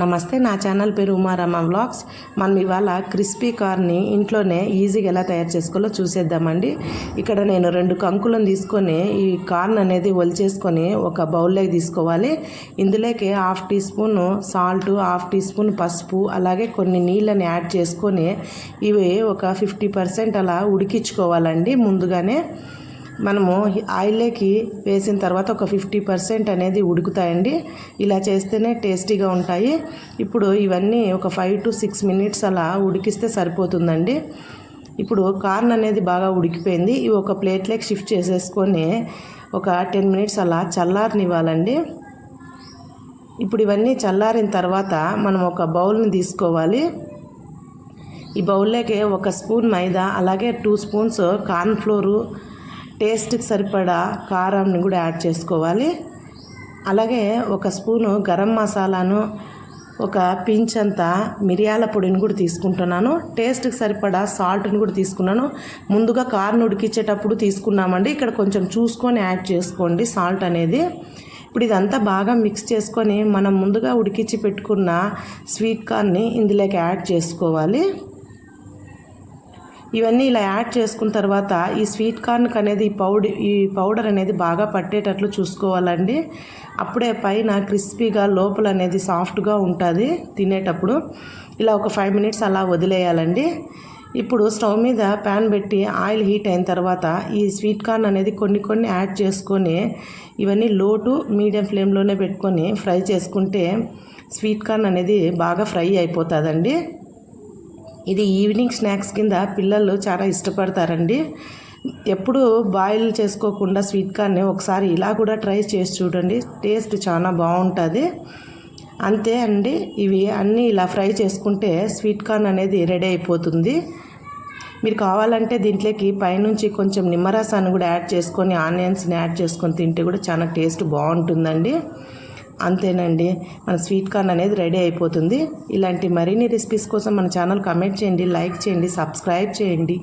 నమస్తే నా ఛానల్ పేరు ఉమారమ్మ వ్లాగ్స్. మనం ఇవాళ క్రిస్పీ కార్ని ఇంట్లోనే ఈజీగా ఎలా తయారు చేసుకోవాలో చూసేద్దామండి. ఇక్కడ నేను రెండు కంకులను తీసుకొని ఈ కార్న్ అనేది ఒలిచేసుకొని ఒక బౌల్లోకి తీసుకోవాలి. ఇందులోకి half teaspoon salt half teaspoon పసుపు అలాగే కొన్ని నీళ్ళని యాడ్ చేసుకొని ఇవి ఒక ఫిఫ్టీ పర్సెంట్ అలా ఉడికించుకోవాలండి ముందుగానే. మనము ఆయిల్లోకి వేసిన తర్వాత ఒక ఫిఫ్టీ పర్సెంట్ అనేది ఉడుకుతాయండి. ఇలా చేస్తేనే టేస్టీగా ఉంటాయి. ఇప్పుడు ఇవన్నీ ఒక ఫైవ్ టు సిక్స్ మినిట్స్ అలా ఉడికిస్తే సరిపోతుందండి. ఇప్పుడు కార్న్ అనేది బాగా ఉడికిపోయింది. ఇవి ఒక ప్లేట్లోకి షిఫ్ట్ చేసేసుకొని ఒక టెన్ మినిట్స్ అలా చల్లారనివ్వాలండి. ఇప్పుడు ఇవన్నీ చల్లారిన తర్వాత మనం ఒక బౌల్ని తీసుకోవాలి. ఈ బౌల్లోకి ఒక స్పూన్ మైదా అలాగే టూ స్పూన్స్ కార్న్ ఫ్లోరు టేస్ట్కి సరిపడా కారాన్ని కూడా యాడ్ చేసుకోవాలి. అలాగే ఒక స్పూను గరం మసాలాను ఒక పించ్ అంతా మిరియాల పొడిని కూడా తీసుకుంటున్నాను. టేస్ట్కి సరిపడా సాల్ట్ని కూడా తీసుకున్నాను. ముందుగా కార్న్ ఉడికించేటప్పుడు తీసుకున్నామండి. ఇక్కడ కొంచెం చూసుకొని యాడ్ చేసుకోండి సాల్ట్ అనేది. ఇప్పుడు ఇదంతా బాగా మిక్స్ చేసుకొని మనం ముందుగా ఉడికించి పెట్టుకున్న స్వీట్ కార్న్ని ఇందులోకి యాడ్ చేసుకోవాలి. ఇవన్నీ ఇలా యాడ్ చేసుకున్న తర్వాత ఈ స్వీట్ కార్న్కి అనేది ఈ పౌడర్ ఈ పౌడర్ అనేది బాగా పట్టేటట్లు చూసుకోవాలండి. అప్పుడే పైన క్రిస్పీగా లోపల అనేది సాఫ్ట్గా ఉంటుంది తినేటప్పుడు. ఇలా ఒక ఫైవ్ మినిట్స్ అలా వదిలేయాలండి. ఇప్పుడు స్టవ్ మీద ప్యాన్ పెట్టి ఆయిల్ హీట్ అయిన తర్వాత ఈ స్వీట్ కార్న్ అనేది కొన్ని కొన్ని యాడ్ చేసుకొని ఇవన్నీ లో టు మీడియం ఫ్లేమ్లోనే పెట్టుకొని ఫ్రై చేసుకుంటే స్వీట్ కార్న్ అనేది బాగా ఫ్రై అయిపోతుందండి. ఇది ఈవినింగ్ స్నాక్స్ కింద పిల్లలు చాలా ఇష్టపడతారండి. ఎప్పుడు బాయిల్ చేసుకోకుండా స్వీట్ కార్న్ని ఒకసారి ఇలా కూడా ట్రై చేసి చూడండి. టేస్ట్ చాలా బాగుంటుంది. అంతే అండి. ఇవి అన్నీ ఇలా ఫ్రై చేసుకుంటే స్వీట్ కార్న్ అనేది రెడీ అయిపోతుంది. మీరు కావాలంటే దీంట్లోకి పైనుంచి కొంచెం నిమ్మరసాన్ని కూడా యాడ్ చేసుకొని ఆనియన్స్ని యాడ్ చేసుకొని తింటే కూడా చాలా టేస్ట్ బాగుంటుందండి. అంతేనండి. మన స్వీట్ కార్న్ అనేది రెడీ అయిపోతుంది. ఇలాంటి మరిన్ని రెసిపీస్ కోసం మన ఛానల్ కమెంట్ చేయండి లైక్ చేయండి సబ్స్క్రైబ్ చేయండి.